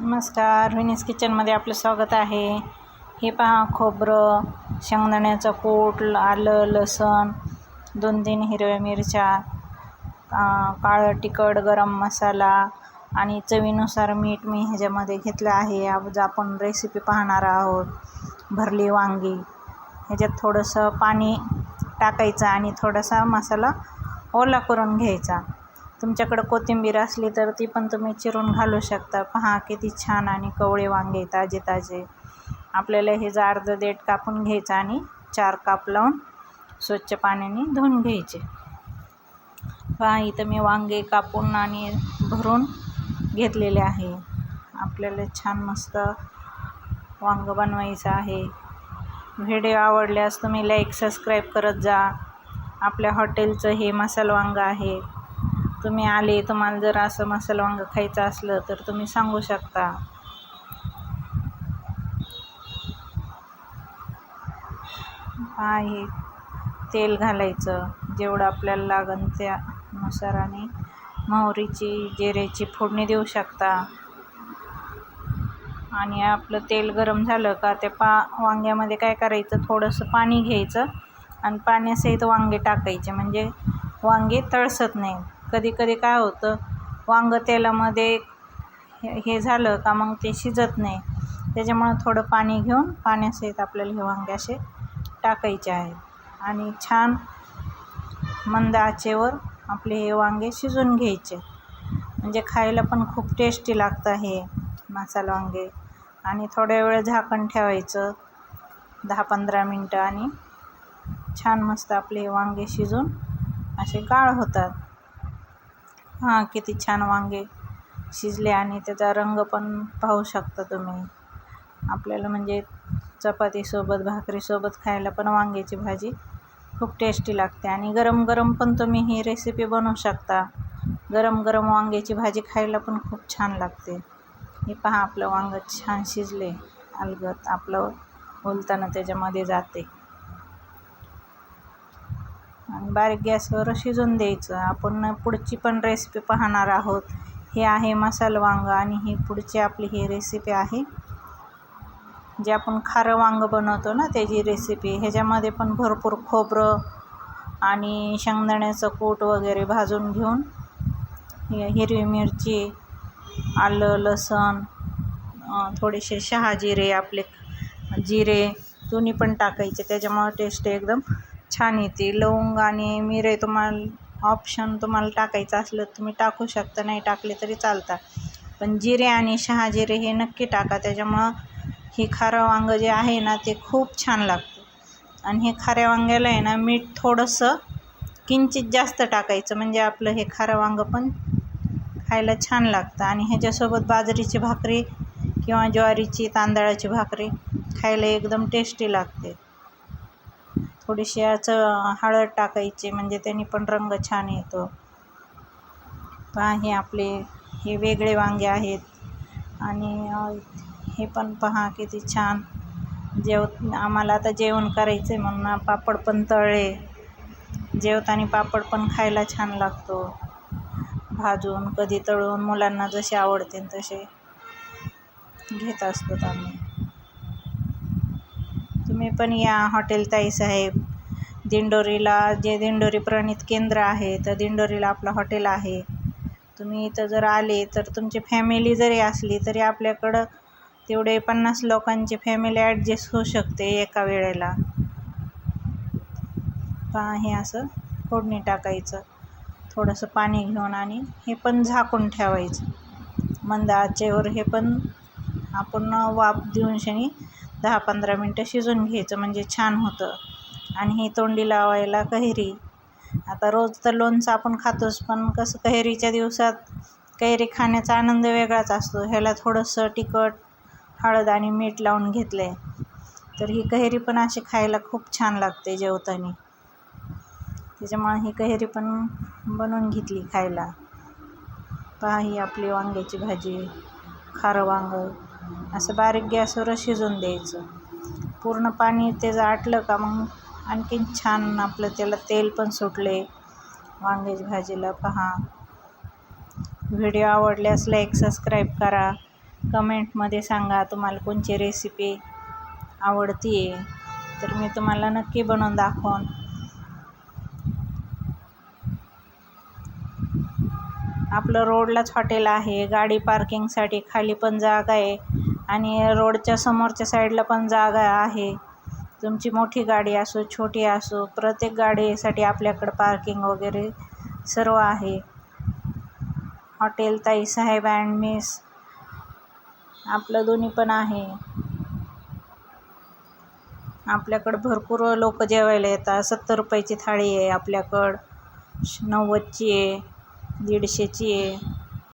नमस्कार विनीस किचनमध्ये आपलं स्वागत आहे. हे पहा खोबरं शेंगदाण्याचं कूट आलं लसण दोन तीन हिरव्या मिरच्या काळं तिखट गरम मसाला आणि चवीनुसार मीठ मी ह्याच्यामध्ये घेतलं आहे. आज आपण रेसिपी पाहणार आहोत भरली वांगी. ह्याच्यात थोडंसं पाणी टाकायचं आणि थोडासा मसाला ओला करून घ्यायचा. तुमच्याकडं कोथिंबीर असली तर ती पण तुम्ही चिरून घालू शकता. पहा किती छान आणि कवळे वांगे ताजे ताजे आपल्याला हे अर्धं देठ कापून घ्यायचं आणि चार काप लावून स्वच्छ पाण्याने धुवून घ्यायचे. पहा इथं मी वांगे कापून आणि भरून घेतलेले आहे. आपल्याला छान मस्त वांगं बनवायचं आहे. व्हिडिओ आवडल्यास तुम्ही लाईक सबस्क्राईब करत जा. आपल्या हॉटेलचं हे मसाला वांगं आहे. तुम्ही आले तुम्हाला जर असं मसाला वांग खायचं असलं तर तुम्ही सांगू शकता. आहे. तेल घालायचं. जेवढं आपल्याला लागन त्यानुसार आणि मोहरीची जिऱ्याची फोडणी देऊ शकता. आणि आपलं तेल गरम झालं का ते पा वांग्यामध्ये काय करायचं? थोडंसं पाणी घ्यायचं आणि पाण्यासहित वांगे टाकायचे. म्हणजे वांगे तळसत नाही. कधी कधी काय होतं वांगं तेलामध्ये हे हे झालं का मग ते शिजत नाही. त्याच्यामुळं थोडं पाणी घेऊन पाण्यासहित आपल्याला हे वांगे असे टाकायचे आहेत. आणि छान मंद आचेवर आपले हे वांगे शिजून घ्यायचे. म्हणजे खायला पण खूप टेस्टी लागतं हे मसाला वांगे. आणि थोड्या वेळ झाकण ठेवायचं दहा पंधरा मिनटं आणि छान मस्त आपले वांगे शिजून असे गाळ होतात. हां किती छान वांगे शिजले आणि त्याचा रंग पण पाहू शकता तुम्ही. आपल्याला म्हणजे चपातीसोबत भाकरीसोबत खायला पण वांग्याची भाजी खूप टेस्टी लागते. आणि गरम गरम पण तुम्ही ही रेसिपी बनवू शकता. गरम गरम वांग्याची भाजी खायला पण खूप छान लागते. हे पहा आपलं वांगं छान शिजले. अलगत आपलं बोलताना त्याच्यामध्ये जाते आणि बारीक गॅसवर शिजून द्यायचं. आपण पुढची पण रेसिपी पाहणार आहोत. हे आहे मसाला वांगं आणि ही पुढची आपली ही रेसिपी आहे. जे आपण खारं वांगं बनवतो ना त्याची रेसिपी ह्याच्यामध्ये पण भरपूर खोबरं आणि शेंगदाण्याचं कूट वगैरे भाजून घेऊन हिरवी मिरची आलं लसण थोडेसे शहाजिरे आपले जिरे दोन्ही पण टाकायचे. त्याच्यामुळं टेस्ट एकदम छान येते लवंग आणि मिरे तुम्हाला ऑप्शन तुम्हाला टाकायचं असलं तुम्ही टाकू शकता नाही टाकले तरी चालतात. पण जिरे आणि शहाजिरे हे नक्की टाका त्याच्यामुळं हे खारं वांगं जे आहे ना ते खूप छान लागतं. आणि हे खाऱ्या वांग्याला आहे ना मीठ थोडंसं किंचित जास्त टाकायचं म्हणजे आपलं हे खारं वांगं पण खायला छान लागतं. आणि ह्याच्यासोबत बाजरीची भाकरी किंवा ज्वारीची तांदळाची भाकरी खायला एकदम टेस्टी लागते. थोडीशी याचं हळद टाकायची म्हणजे त्यांनी पण रंग छान येतो. पहा हे आपले हे वेगळे वांगे आहेत. आणि हे पण पहा किती छान. जेव आम्हाला आता जेवण करायचं आहे म्हणून पापड पण तळले. जेवताना पापड पण खायला छान लागतो. भाजून कधी तळून मुलांना जसे आवडते तसे घेत असतो आम्ही. तुम्ही पण या हॉटेल ताई साहेब. दिंडोरीला जे दिंडोरी प्रणित केंद्र आहे तर दिंडोरीला आपलं हॉटेल आहे. तुम्ही इथं जर आले तर तुमची फॅमिली जरी असली तरी आपल्याकडं तेवढे पन्नास लोकांची फॅमिली ॲडजस्ट होऊ शकते एका वेळेला. पहा हे असं फोडणी टाकायचं. थोडंसं पाणी घेऊन आणि हे पण झाकून ठेवायचं. मंद आचेवर हे पण आपण वाफ देऊन शनी दहा पंधरा मिनटं शिजून घ्यायचं म्हणजे छान होतं. आणि ही तोंडी लावायला कैरी आता रोज तर लोणचं आपण खातोच पण कसं कैरीच्या दिवसात कैरी खाण्याचा आनंद वेगळाच असतो. ह्याला थोडंसं तिखट हळद आणि मीठ लावून घेतलं आहे तर ही कैरी पण अशी खायला खूप छान लागते जेवताना. त्याच्यामुळे ही कैरी पण बनवून घेतली खायला. पहा ही आपली वांग्याची भाजी. खारं वांगं. असं बारीक गॅसवर शिजून द्यायचं. पूर्ण पाणी त्याचं आटलं का मग आणखीन छान आपलं त्याला तेल पण सुटले. वांग्याची भाजीला पहा. व्हिडिओ आवडल्यास लाईक सबस्क्राईब करा. कमेंटमध्ये सांगा तुम्हाला कोणची रेसिपी आवडती आहे तर मी तुम्हाला नक्की बनवून दाखवून आपलं रोडलाच हॉटेल आहे. गाडी पार्किंगसाठी खाली पण जागा आहे. आणि रोडच्या समोरच्या साईडला पण जागा आहे. तुमची मोठी गाडी असो छोटी असो प्रत्येक गाडीसाठी आपल्याकडं पार्किंग वगैरे सर्व आहे. हॉटेल ताईसाहेब अँड मिस आपलं दोन्ही पण आहे. आपल्याकडं भरपूर लोक जेवायला येतात. सत्तर रुपयाची थाळी आहे आपल्याकडं. नव्वदची आहे दीडशेची आहे.